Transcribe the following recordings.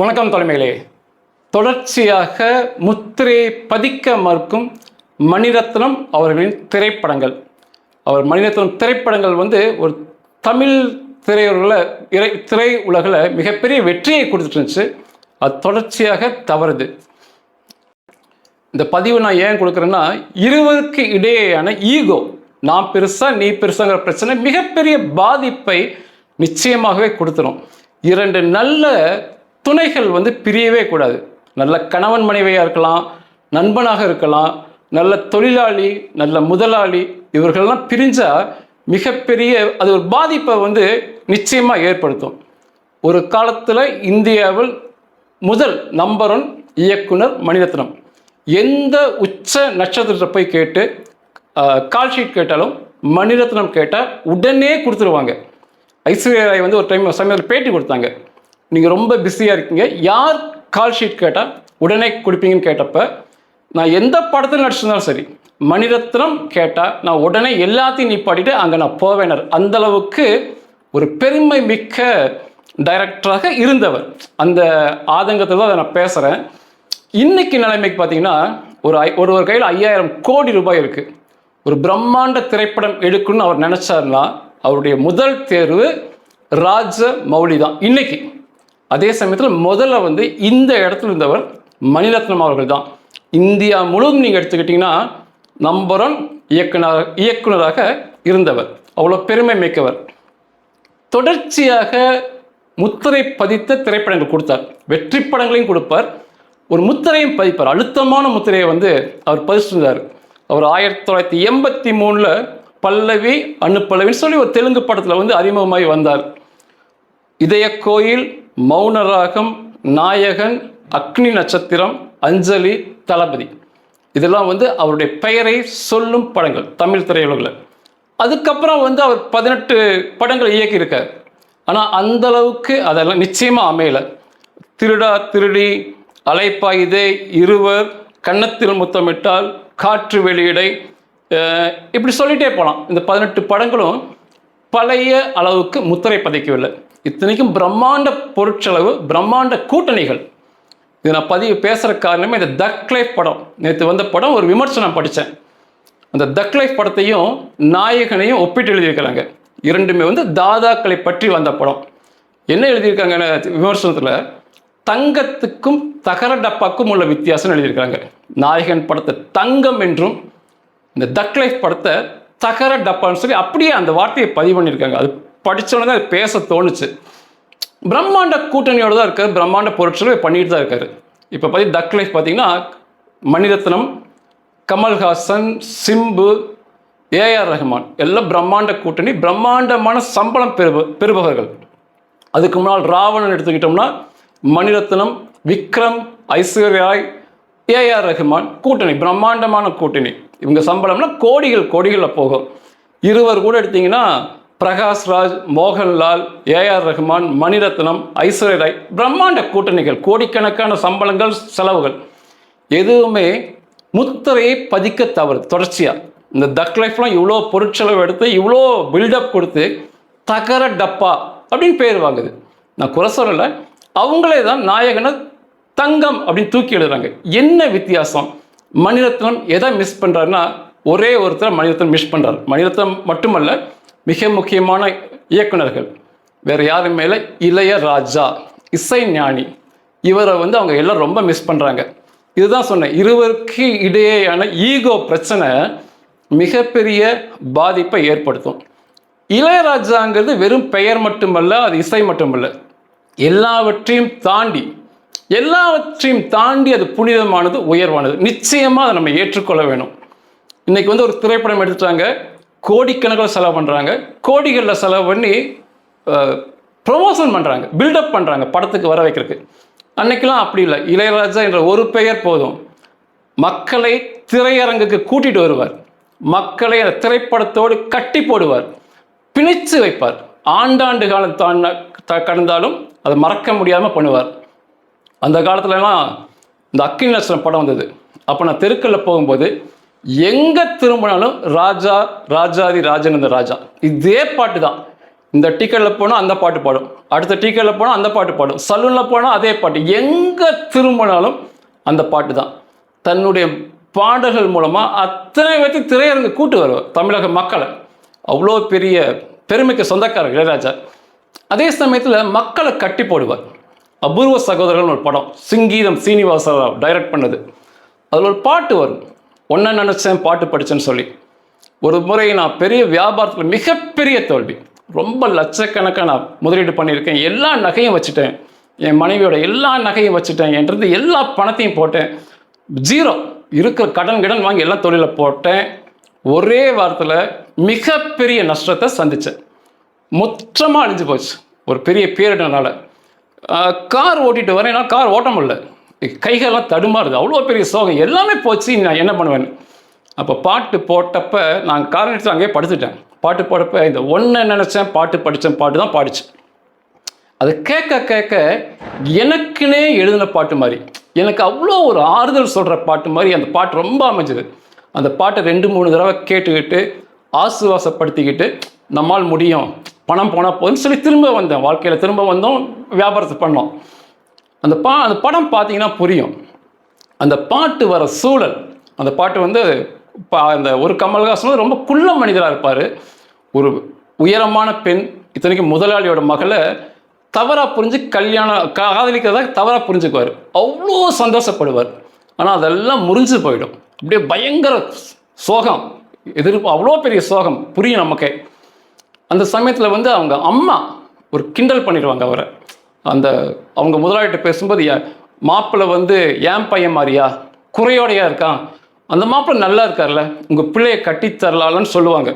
வணக்கம் தலைமையிலே தொடர்ச்சியாக முத்திரை பதிக்க மறுக்கும் மணிரத்னம் அவர்களின் திரைப்படங்கள். அவர் மணிரத்னம் திரைப்படங்கள் வந்து ஒரு தமிழ் திரையுலகில் இறை திரை உலகில் மிகப்பெரிய வெற்றியை கொடுத்துட்டு இருந்துச்சு. அது தொடர்ச்சியாக தவறுது. இந்த பதிவு நான் ஏன் கொடுக்குறேன்னா இருவருக்கு இடையேயான ஈகோ நான் பெருசா நீ பெருசாங்கிற பிரச்சனை மிகப்பெரிய பாதிப்பை நிச்சயமாகவே கொடுத்துரும். இரண்டு நல்ல துணைகள் வந்து பிரியவே கூடாது. நல்ல கணவன் மனைவியாக இருக்கலாம் நண்பனாக இருக்கலாம் நல்ல தொழிலாளி நல்ல முதலாளி இவர்கள்லாம் பிரிஞ்சால் மிகப்பெரிய அது ஒரு பாதிப்பை வந்து நிச்சயமாக ஏற்படுத்தும். ஒரு காலத்தில் இந்தியாவில் முதல் நம்பர் ஒன் இயக்குனர் மணிரத்னம். எந்த உச்ச நட்சத்திரத்தை போய் கேட்டு கால் ஷீட் கேட்டாலும் மணிரத்னம் கேட்டால் உடனே கொடுத்துருவாங்க. ஐஸ்வர்யா ராய் வந்து ஒரு டைம் சமயத்தில் பேட்டி கொடுத்தாங்க. நீங்கள் ரொம்ப பிஸியாக இருக்கீங்க. யார் கால் ஷீட் கேட்டால் உடனே கொடுப்பீங்கன்னு கேட்டப்ப நான் எந்த படத்தில் நடிச்சிருந்தாலும் சரி மணிரத்னம் கேட்டால் நான் உடனே எல்லாத்தையும் நிப்பாட்டிட்டு அங்கே நான் போவேனர் அந்த அளவுக்கு ஒரு பெருமை மிக்க டைரக்டராக இருந்தவர். அந்த ஆதங்கத்தில் தான் அதை நான் பேசுகிறேன் இன்னைக்கு நிலைமைக்கு பார்த்தீங்கன்னா ஒரு ஐ ஒரு ஒரு கையில் ஐயாயிரம் கோடி ரூபாய் இருக்குது ஒரு பிரம்மாண்ட திரைப்படம் எடுக்கணும்னு அவர் நினச்சாருன்னா அவருடைய முதல் தேர்வு ராஜ மௌலி தான். இன்னைக்கு அதே சமயத்தில் முதல்ல வந்து இந்த இடத்துல இருந்தவர் மணிரத்னம் அவர்கள் தான். இந்தியா முழுவதும் நீங்கள் எடுத்துக்கிட்டிங்கன்னா நம்பர் ஒன் இயக்குனர் இயக்குனராக இருந்தவர். அவ்வளோ பெருமை மிக்கவர். தொடர்ச்சியாக முத்திரை பதித்த திரைப்படங்கள் கொடுத்தார். வெற்றி படங்களையும் கொடுப்பார். ஒரு முத்திரையும் பதிப்பார். அழுத்தமான முத்திரையை வந்து அவர் பதிச்சிருந்தார். அவர் ஆயிரத்தி தொள்ளாயிரத்தி எண்பத்தி மூணில் பல்லவி அனுப்பல்லவின்னு சொல்லி ஒரு தெலுங்கு படத்தில் வந்து அறிமுகமாகி வந்தார். இதய கோயில் மௌனராகம் நாயகன் அக்னி நட்சத்திரம் அஞ்சலி தளபதி. இதெல்லாம் வந்து அவருடைய பெயரை சொல்லும் படங்கள் தமிழ் திரையுலகில். அதுக்கப்புறம் வந்து அவர் பதினெட்டு படங்கள் இயக்கியிருக்கார். ஆனால் அந்த அளவுக்கு அதெல்லாம் நிச்சயமாக அமையலை. திருடா திருடி அலைப்பாயுதே இருவர் கன்னத்தில் முத்தமிட்டால் காற்று வெளியிடை இப்படி சொல்லிட்டே போகலாம் இந்த பதினெட்டு படங்களும் பழைய அளவுக்கு முத்திரை பதிக்கவில்லை. இத்தனைக்கும் பிரம்மாண்ட பொருட்செலவு பிரம்மாண்ட கூட்டணிகள். இது நான் பதிவு பேசுகிற காரணமே இந்த தக் லைஃப் படம். நேற்று வந்த படம் ஒரு விமர்சனம் படித்தேன் அந்த தக் லைஃப் படத்தையும் நாயகனையும் ஒப்பிட்டு எழுதியிருக்கிறாங்க. இரண்டுமே வந்து தாதாக்களை பற்றி வந்த படம். என்ன எழுதியிருக்காங்க விமர்சனத்தில் தங்கத்துக்கும் தகர டப்பாக்கும் உள்ள வித்தியாசம் எழுதியிருக்காங்க நாயகன் படத்தை தங்கம் என்றும் இந்த தக் லைஃப் படத்தை தகர டப்பான்னு சொல்லி அப்படியே அந்த வார்த்தையை பதிவு பண்ணியிருக்காங்க. அது படித்தோன்னே அது பேச தோணுச்சு. பிரம்மாண்ட கூட்டணியோட தான் இருக்கார். பிரம்மாண்ட பொருட்களும் பண்ணிட்டு தான் இருக்காரு. இப்போ பற்றி தக் லைஃப் பார்த்தீங்கன்னா மணிரத்னம் கமல்ஹாசன் சிம்பு ஏஆர் ரஹ்மான் எல்லாம் பிரம்மாண்ட கூட்டணி பிரம்மாண்டமான சம்பளம் பெறுப பெறுபவர்கள். அதுக்கு முன்னால் ராவணன் எடுத்துக்கிட்டோம்னா மணிரத்னம் விக்ரம் ஐஸ்வர்யாய் ஏஆர் ரஹ்மான் கூட்டணி பிரம்மாண்டமான கூட்டணி. இவங்க சம்பளம்னா கோடிகள் கோடிகளில் போகும். இருவர் கூட எடுத்திங்கன்னா பிரகாஷ்ராஜ் மோகன்லால் மோகன்லால் ஏஆர் ரஹ்மான் மணிரத்னம் ஐஸ்வர்ய ராய் பிரம்மாண்ட கூட்டணிகள் கோடிக்கணக்கான சம்பளங்கள் செலவுகள். எதுவுமே முத்திரையை பதிக்க தவறு. தொடர்ச்சியாக இந்த தக் லைஃப்லாம் இவ்வளோ பொருட்செலவு எடுத்து இவ்வளோ பில்டப் கொடுத்து தகர டப்பா அப்படின்னு பேர் வாங்குது. நான் குறை சொல்லலை. அவங்களே தான் நாயகனை தங்கம் அப்படின்னு தூக்கி எழுதுறாங்க. என்ன வித்தியாசம்? மணிரத்னம் எதை மிஸ் பண்ணுறாருன்னா ஒரே ஒருத்தர் மணிரத்னம் மிஸ் பண்ணுறாரு மணிரத்னம் மட்டுமல்ல மிக முக்கியமான இயக்குனர்கள் வேறு யாரும் மேலே இளையராஜா இசை ஞானி. இவரை வந்து அவங்க எல்லாம் ரொம்ப மிஸ் பண்ணுறாங்க இதுதான் சொன்னேன். இருவருக்கு இடையேயான ஈகோ பிரச்சனை மிகப்பெரிய பாதிப்பை ஏற்படுத்தும். இளையராஜாங்கிறது வெறும் பெயர் மட்டுமல்ல அது இசை மட்டுமல்ல. எல்லாவற்றையும் தாண்டி எல்லாவற்றையும் தாண்டி அது புனிதமானது உயர்வானது. நிச்சயமாக அதை நம்ம ஏற்றுக்கொள்ள வேணும். இன்னைக்கு வந்து ஒரு திரைப்படம் எடுத்துட்டாங்க. கோடிக்கணக்கில் செலவு பண்ணுறாங்க கோடிகளில் செலவு பண்ணி ப்ரொமோஷன் பண்ணுறாங்க பில்டப் பண்ணுறாங்க படத்துக்கு வர வைக்கிறதுக்கு. அன்னைக்கெல்லாம் அப்படி இல்லை. இளையராஜா என்ற ஒரு பெயர் போதும். மக்களை திரையரங்குக்கு கூட்டிகிட்டு வருவார். மக்களை அந்த திரைப்படத்தோடு கட்டி போடுவார். பிணைச்சு வைப்பார். ஆண்டாண்டு காலம் தாண்ட த- கடந்தாலும் அதை மறக்க முடியாமல் பண்ணுவார். அந்த காலத்துலலாம் இந்த அக்கினி நட்சத்திரம் படம் வந்தது. அப்போ நான் தெருக்களில் போகும்போது எங்கே திரும்பினாலும் ராஜா ராஜாதி ராஜன் இந்த ராஜா. இதே பாட்டு தான். இந்த டிக்கெட்டில் போனால் அந்த பாட்டு பாடும். அடுத்த டிக்கெட்டில் போனால் அந்த பாட்டு பாடும். சலூனில் போனால் அதே பாட்டு. எங்கே திரும்பினாலும் அந்த பாட்டு தான். தன்னுடைய பாடல்கள் மூலமாக அத்தனை பேர்த்து திரையரங்கு கூட்டு வருவார். தமிழக மக்களை. அவ்வளோ பெரிய பெருமைக்கு சொந்தக்காரர் இளையராஜா. அதே சமயத்தில் மக்களை கட்டி போடுவார். அபூர்வ சகோதரர்கள் ஒரு படம். சிங்கீதம் சீனிவாசராவ் டைரக்ட் பண்ணது. அதில் ஒரு பாட்டு வரும். ஒன்றை நினச்சேன் பாட்டு படித்தேன்னு சொல்லி. ஒரு முறை நான் பெரிய வியாபாரத்தில் மிகப்பெரிய தோல்வி. ரொம்ப லட்சக்கணக்காக நான் முதலீடு பண்ணியிருக்கேன். எல்லா நகையும் வச்சுட்டேன். என் மனைவியோட எல்லா நகையும் வச்சுட்டேன் என்றது எல்லா பணத்தையும் போட்டேன். ஜீரோ. இருக்கிற கடன் கடன் வாங்கி எல்லாம் தொழிலில் போட்டேன். ஒரே வாரத்தில் மிகப்பெரிய நஷ்டத்தை சந்தித்தேன் மொத்தமாக அழிஞ்சு போச்சு. ஒரு பெரிய பேரிடனால கார் ஓட்டிகிட்டு வரேன் ஏன்னா கார் ஓட்ட முடியல. கைகள்லாம் தடுமாறுது. அவ்வளோ பெரிய சோகம். எல்லாமே போச்சு நான் என்ன பண்ணுவேன்? அப்போ பாட்டு போட்டப்ப நான் கார் எடுத்து அங்கேயே படுத்துட்டேன். பாட்டு போட்டப்ப இந்த ஒன்றை நினச்சேன் பாட்டு படித்தேன் பாட்டு தான் பாடிச்சு. அது கேட்க கேட்க எனக்குன்னே எழுதின பாட்டு மாதிரி எனக்கு அவ்வளோ ஒரு ஆறுதல் சொல்கிற பாட்டு மாதிரி அந்த பாட்டு ரொம்ப அமைஞ்சது. அந்த பாட்டை ரெண்டு மூணு தடவை கேட்டுக்கிட்டு ஆசுவாசப்படுத்திக்கிட்டு நம்மால் முடியும். பணம் போனால் போதும்னு சொல்லி திரும்ப வந்தேன். வாழ்க்கையில் திரும்ப வந்தோம் வியாபாரத்தை பண்ணோம். அந்த பா அந்த படம் பார்த்தீங்கன்னா புரியும். அந்த பாட்டு வர சூழல் அந்த பாட்டு வந்து பா அந்த ஒரு கமல்ஹாசன் வந்து ரொம்ப குள்ள மனிதராக இருப்பார். ஒரு உயரமான பெண் இத்தனைக்கும் முதலாளியோட மகளை தவறாக புரிஞ்சு கல்யாணம் காதலிக்கிறதாக தவறாக புரிஞ்சுக்குவார். அவ்வளோ சந்தோஷப்படுவார். ஆனால் அதெல்லாம் முறிஞ்சு போயிடும். அப்படியே பயங்கர சோகம். எதிர்ப்பு அவ்வளோ பெரிய சோகம். புரியும் நமக்கு. அந்த சமயத்தில் வந்து அவங்க அம்மா ஒரு கிண்டல் பண்ணிடுவாங்க அவரை. அந்த அவங்க முதலாளிகிட்ட பேசும்போது "ஏன் மாப்பிள்ளை வந்து ஏன் பையன் மாதிரியா? குறையோடையா இருக்கான். அந்த மாப்பிள்ளை நல்லா இருக்கார்ல உங்கள் பிள்ளையை கட்டி தரலாம்னு சொல்லுவாங்க.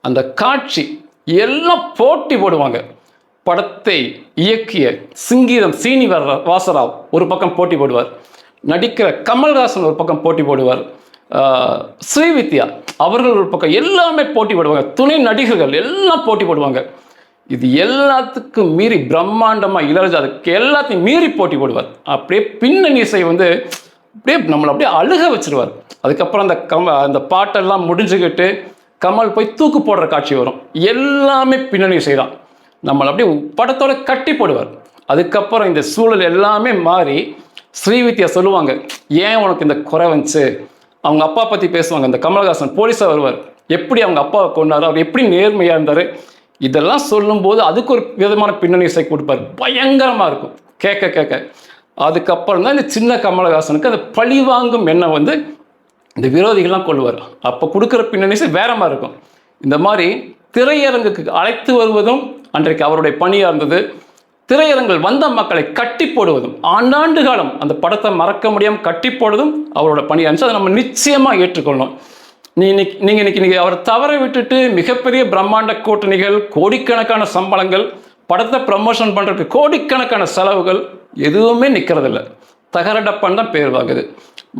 அந்த காட்சி எல்லாம் போட்டி போடுவாங்க. படத்தை இயக்கிய சிங்கீதம் சீனிவார வாசராவ் ஒரு பக்கம் போட்டி போடுவார். நடிக்கிற கமல்ஹாசன் ஒரு பக்கம் போட்டி போடுவார். ஸ்ரீவித்யா அவர்கள் ஒரு பக்கம் எல்லாமே போட்டி போடுவாங்க. துணை நடிகர்கள் எல்லாம் போட்டி போடுவாங்க. இது எல்லாத்துக்கும் மீறி பிரம்மாண்டமாக இளையராஜா அதுக்கு எல்லாத்தையும் மீறி போட்டி போடுவார். அப்படியே பின்னணி இசை வந்து அப்படியே நம்மளை அப்படியே அழுக வச்சிருவார். அதுக்கப்புறம் அந்த கம அந்த பாட்டெல்லாம் முடிஞ்சுக்கிட்டு கமல் போய் தூக்கு போடுற காட்சி வரும். எல்லாமே பின்னணி இசை தான். நம்மளை அப்படியே படத்தோட கட்டி போடுவார். அதுக்கப்புறம் இந்த சூழல் எல்லாமே மாறி ஸ்ரீவித்யா சொல்லுவாங்க ஏன் உனக்கு இந்த குறை வந்துச்சு? அவங்க அப்பா பற்றி பேசுவாங்க. இந்த கமல்ஹாசன் போலீஸாக வருவார். எப்படி அவங்க அப்பாவை கொண்டாரு அவர் எப்படி நேர்மையாக இருந்தார்? இதெல்லாம் சொல்லும்போது அதுக்கு ஒரு விதமான பின்னணி இசை கொடுப்பார். பயங்கரமாக இருக்கும். கேட்க கேட்க. அதுக்கப்புறம் தான் இந்த சின்ன கமலஹாசனுக்கு அந்த பழிவாங்கும் எண்ணம் வந்து இந்த விரோதிகள்லாம் கொள்வார் அப்போ கொடுக்குற பின்னணி இசை வேற மாதிரி இருக்கும். இந்த மாதிரி திரையரங்குக்கு அழைத்து வருவதும் அன்றைக்கு அவருடைய பணியாக இருந்தது திரையரங்கில் வந்த மக்களை கட்டி போடுவதும் ஆண்டாண்டு காலம் அந்த படத்தை மறக்க முடியாமல் கட்டி போடுவதும் அவரோட பணியாக இருந்துச்சு. அதை நம்ம நிச்சயமாக ஏற்றுக்கொள்ளணும். நீ இன்னைக்கு நீங்கள் இன்னைக்கு நீங்கள் அவரை தவற விட்டுட்டு மிகப்பெரிய பிரம்மாண்ட கூட்டணிகள் கோடிக்கணக்கான சம்பளங்கள் படத்தை ப்ரமோஷன் பண்ணுறதுக்கு கோடிக்கணக்கான செலவுகள் எதுவுமே நிற்கிறதில்ல தகரடப்பான் தான் பேர் வாங்குது.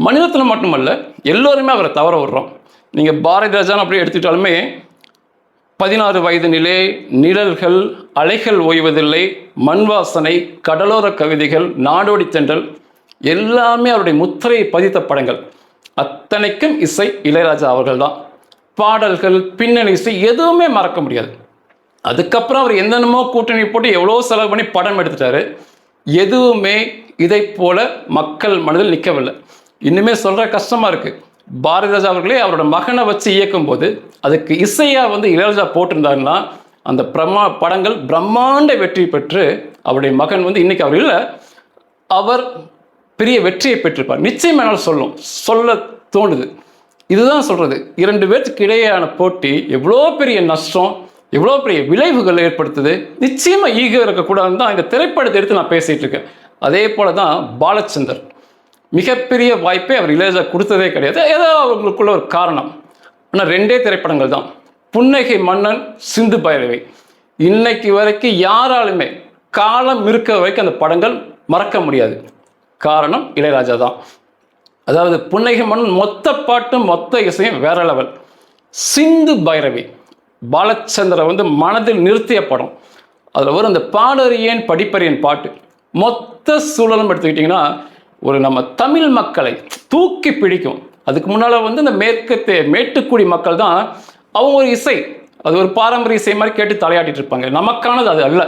மனிதத்தில் மட்டுமல்ல எல்லோருமே அவரை தவற விடுறோம். நீங்கள் பாரதி ராஜான்னு அப்படியே எடுத்துக்கிட்டாலுமே பதினாறு வயதினிலே நிழல்கள் அலைகள் ஓய்வதில்லை மண் வாசனை கடலோர கவிதைகள் நாடோடி தென்றல் எல்லாமே அவருடைய முத்திரையை பதித்த படங்கள். அத்தனைக்கும் இசை இளையராஜா அவர்கள் தான் பாடல்கள் பின்னணி இசை எதுவுமே மறக்க முடியாது. அதுக்கப்புறம் அவர் என்னென்னமோ கூட்டணி போட்டு எவ்வளோ செலவு பண்ணி படம் எடுத்துட்டாரு. எதுவுமே இதை போல மக்கள் மனதில் நிற்கவில்லை. இன்னுமே சொல்கிற கஷ்டமாக இருக்குது பாரதிராஜா அவர்களே அவரோட மகனை வச்சு இயக்கும் போது அதுக்கு இசையாக வந்து இளையராஜா போட்டிருந்தாருன்னா அந்த பிரம்மா படங்கள் பிரம்மாண்ட வெற்றி பெற்று அவருடைய மகன் வந்து இன்றைக்கி அவர் இல்லை. அவர் பெரிய வெற்றியை பெற்றிருப்பார். நிச்சயம் என்னால் சொல்லும். சொல்ல தோணுது. இதுதான் சொல்றது. இரண்டு பேர்த்துக்கு இடையேயான போட்டி எவ்வளோ பெரிய நஷ்டம் எவ்வளோ பெரிய விளைவுகள் ஏற்படுத்துது. நிச்சயமாக ஈகோ இருக்கக்கூடாதுன்னு தான் இந்த திரைப்படத்தை எடுத்து நான் பேசிகிட்டு இருக்கேன். அதே போல தான் பாலச்சந்தர். மிகப்பெரிய வாய்ப்பை அவர் இளையராஜா கொடுத்ததே கிடையாது. ஏதோ அவங்களுக்குள்ள ஒரு காரணம். ஆனால் ரெண்டே திரைப்படங்கள் தான். புன்னகை மன்னன் சிந்து பைரவி. இன்னைக்கு வரைக்கும் யாராலுமே காலம் இருக்க வரைக்கும் அந்த படங்கள் மறக்க முடியாது. காரணம் இளையராஜா தான். அதாவது புன்னகை மன்னன் மொத்த பாட்டும் மொத்த இசையும் வேற லெவல் சிந்து பைரவி பாலச்சந்திர வந்து மனதில் நிறுத்திய படம். அதில் வரும் அந்த பாடறியேன் படிப்பறியன் பாட்டு. மொத்த சூழலும் எடுத்துக்கிட்டிங்கன்னா ஒரு நம்ம தமிழ் மக்களை தூக்கி பிடிக்கும். அதுக்கு முன்னால் வந்து இந்த மேற்கத்தே மேட்டுக்குடி மக்கள் தான் அவங்க ஒரு இசை. அது ஒரு பாரம்பரிய இசை மாதிரி கேட்டு தலையாட்டிட்டு இருப்பாங்க. நமக்கானது அது அல்ல.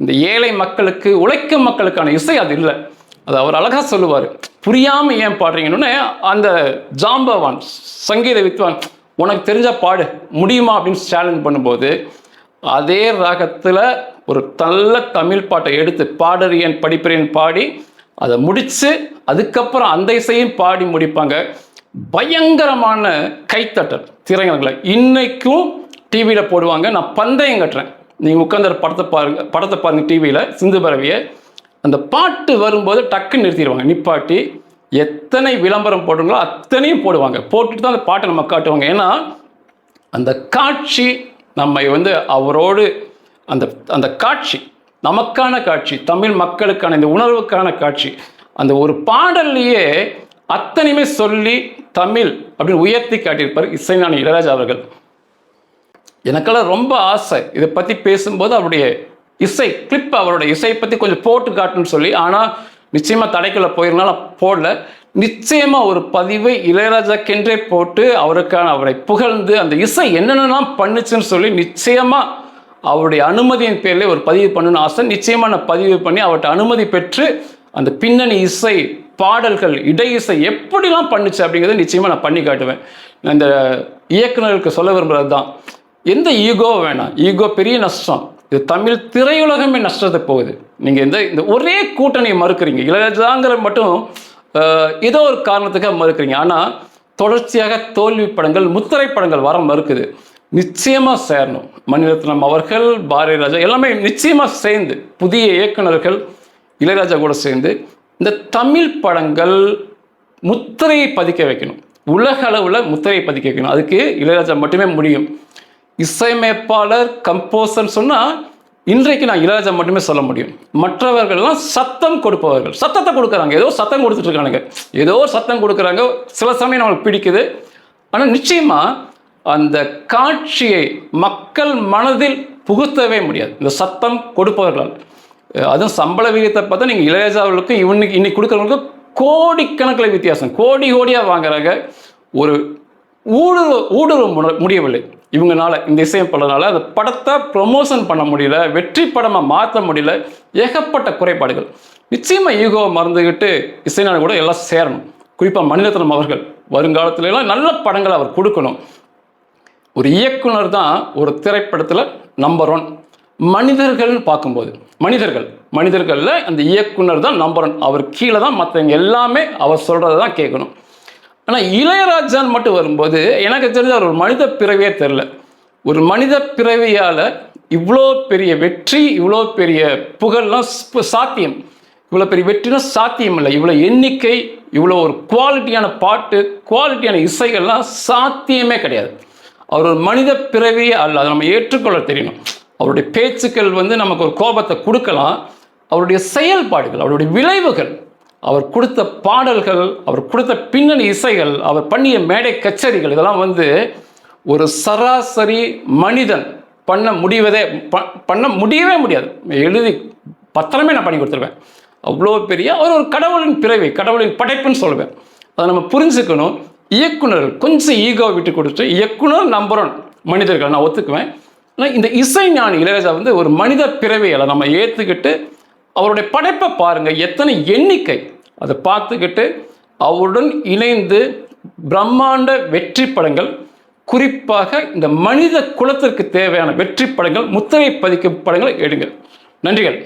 இந்த ஏழை மக்களுக்கு உழைக்கும் மக்களுக்கான இசை அது இல்லை. அது அவர் அழகாக சொல்லுவார். புரியாமல் ஏன் பாடுறீங்கன்னு அந்த ஜாம்பவான் சங்கீத வித்வான் உனக்கு தெரிஞ்சால் பாடு முடியுமா? அப்படின்னு சேலஞ்ச் பண்ணும்போது அதே ராகத்தில் ஒரு நல்ல தமிழ் பாட்டை எடுத்து பாடறியன் படிப்பறியன் பாடி அதை முடித்து அதுக்கப்புறம் அந்த இசையும் பாடி முடிப்பாங்க. பயங்கரமான கைத்தட்டல் திரையரங்கில். இன்னைக்கும் டிவியில் போடுவாங்க. நான் பந்தயம் கட்டுறேன். நீங்கள் உட்காந்து படத்தை பாருங்கள் படத்தை பாருங்கள் டிவியில் சிந்து பரவியை. அந்த பாட்டு வரும்போது டக்குன்னு நிறுத்திடுவாங்க. நிப்பாட்டி எத்தனை விளம்பரம் போடுங்களோ அத்தனையும் போடுவாங்க. போட்டுட்டு தான் அந்த பாட்டை நம்ம காட்டுவாங்க. ஏன்னா அந்த காட்சி நம்மை வந்து அவரோடு அந்த அந்த காட்சி நமக்கான காட்சி தமிழ் மக்களுக்கான இந்த உணர்வுக்கான காட்சி அந்த ஒரு பாடல்லையே அத்தனையுமே சொல்லி தமிழ் அப்படின்னு உயர்த்தி காட்டியிருப்பார் இசைஞானி இளையராஜா அவர்கள். எனக்கெல்லாம் ரொம்ப ஆசை. இதை பற்றி பேசும்போது அவருடைய இசை கிளிப் அவரோட இசையை பற்றி கொஞ்சம் போட்டு காட்டுன்னு சொல்லி ஆனால் நிச்சயமாக தடைக்குள்ள போயிருந்தாலும் போடல. நிச்சயமாக ஒரு பதிவை இளையராஜா கென்றே போட்டு அவருக்கான அவரை புகழ்ந்து அந்த இசை என்னென்னலாம் பண்ணுச்சுன்னு சொல்லி நிச்சயமாக அவருடைய அனுமதியின் பேரில் ஒரு பதிவு பண்ணணும்னு ஆசை. நிச்சயமாக நான் பதிவு பண்ணி அவர்கிட்ட அனுமதி பெற்று அந்த பின்னணி இசை பாடல்கள் இடை இசை எப்படிலாம் பண்ணுச்சு அப்படிங்கிறத நிச்சயமாக நான் பண்ணி காட்டுவேன். நான் இந்த இயக்குனருக்கு சொல்ல விரும்புகிறது தான் எந்த ஈகோ வேணாம். ஈகோ பெரிய நஷ்டம். இது தமிழ் திரையுலகமே நஷ்டத்தை போகுது. நீங்கள் இந்த இந்த ஒரே கூட்டணியை மறுக்கிறீங்க. இளையராஜாங்கிற மட்டும் ஏதோ ஒரு காரணத்துக்காக மறுக்கிறீங்க. ஆனால் தொடர்ச்சியாக தோல்வி படங்கள் முத்திரை படங்கள் வர மறுக்குது. நிச்சயமாக சேரணும். மணிரத்னம் அவர்கள் பாரதி ராஜா எல்லாமே நிச்சயமாக சேர்ந்து புதிய இயக்குனர்கள் இளையராஜா கூட சேர்ந்து இந்த தமிழ் படங்கள் முத்திரையை பதிக்க வைக்கணும். உலக அளவில் முத்திரையை பதிக்க வைக்கணும். அதுக்கு இளையராஜா மட்டுமே முடியும். இசையமைப்பாளர் கம்போசர் சொன்னால் இன்றைக்கு நான் இளையராஜா மட்டுமே சொல்ல முடியும். மற்றவர்கள்லாம் சத்தம் கொடுப்பவர்கள். சத்தத்தை கொடுக்குறாங்க. ஏதோ சத்தம் கொடுத்துட்டு இருக்கானுங்க ஏதோ ஒரு சத்தம் கொடுக்குறாங்க. சில சமயம் நம்மளுக்கு பிடிக்குது. ஆனால் நிச்சயமாக அந்த காட்சியை மக்கள் மனதில் புகுத்தவே முடியாது. இந்த சத்தம் கொடுப்பவர்களால். அதுவும் சம்பள விகிதத்தை பார்த்தா நீங்கள் இளையராஜாவுக்கு இவனுக்கு இன்னைக்கு கொடுக்குறவங்களுக்கு கோடிக்கணக்கில் வித்தியாசம். கோடி கோடியாக வாங்குறாங்க. ஒரு ஊடுருவ ஊடுருவ முட- முடியவில்லை. இவங்கனால இந்த இசையமைப்பாளர்னால அந்த படத்தை ப்ரொமோஷன் பண்ண முடியல வெற்றி படமாக மாற்ற முடியல ஏகப்பட்ட குறைபாடுகள். நிச்சயமாக ஈகோவை மறந்துக்கிட்டு இசைஞானி கூட எல்லாம் சேரணும். குறிப்பாக மனிதத்தனம் அவர்கள் வருங்காலத்துல எல்லாம் நல்ல படங்களை அவர் கொடுக்கணும். ஒரு இயக்குனர் தான் ஒரு திரைப்படத்தில் நம்பர் ஒன் மனிதர்கள்னு பார்க்கும்போது மனிதர்கள் மனிதர்களில் அந்த இயக்குனர் தான் நம்பர் ஒன் அவர் கீழே தான் மற்றவங்க எல்லாமே அவர் சொல்கிறத தான் கேட்கணும். ஆனால் இளையராஜான் மட்டும் வரும்போது எனக்கு தெரிஞ்ச அவர் ஒரு மனித பிறவியே தெரில. ஒரு மனித பிறவியால் இவ்வளோ பெரிய வெற்றி இவ்வளோ பெரிய புகழ்லாம் சாத்தியம். இவ்வளோ பெரிய வெற்றினா சாத்தியம் இல்லை. இவ்வளோ எண்ணிக்கை இவ்வளோ ஒரு குவாலிட்டியான பாட்டு குவாலிட்டியான இசைகள்லாம் சாத்தியமே கிடையாது. அவர் ஒரு மனித பிறவியே அல்ல. அதை நம்ம ஏற்றுக்கொள்ள தெரியணும். அவருடைய பேச்சுக்கள் வந்து நமக்கு ஒரு கோபத்தை கொடுக்கலாம். அவருடைய செயல்பாடுகள் அவருடைய விளைவுகள் அவர் கொடுத்த பாடல்கள் அவர் கொடுத்த பின்னணி இசைகள் அவர் பண்ணிய மேடை கச்சேரிகள் இதெல்லாம் வந்து ஒரு சராசரி மனிதன் பண்ண முடிவதே ப- பண்ண முடியவே முடியாது. எழுதி பத்திரமே நான் பண்ணி கொடுத்துருவேன். அவ்வளோ பெரிய அவர் ஒரு கடவுளின் பிறவி கடவுளின் படைப்புன்னு சொல்லுவேன். அதை நம்ம புரிஞ்சுக்கணும். இயக்குனர்கள் கொஞ்சம் ஈகோவை விட்டு கொடுத்து இயக்குனர் நம்பர் ஒன் மனிதர்கள் நான் ஒத்துக்குவேன். ஆனால் இந்த இசை ஞானி இளையராஜா வந்து ஒரு மனித பிறவிகளை நம்ம ஏற்றுக்கிட்டு அவருடைய படைப்பை பாருங்கள் எத்தனை எண்ணிக்கை. அதை பார்த்துக்கிட்டு அவருடன் இணைந்து பிரம்மாண்ட வெற்றி படங்கள் குறிப்பாக இந்த மனித குலத்திற்கு தேவையான வெற்றி படங்கள் முத்திரை பதிக்கும் படங்களை எடுங்கள். நன்றிகள்.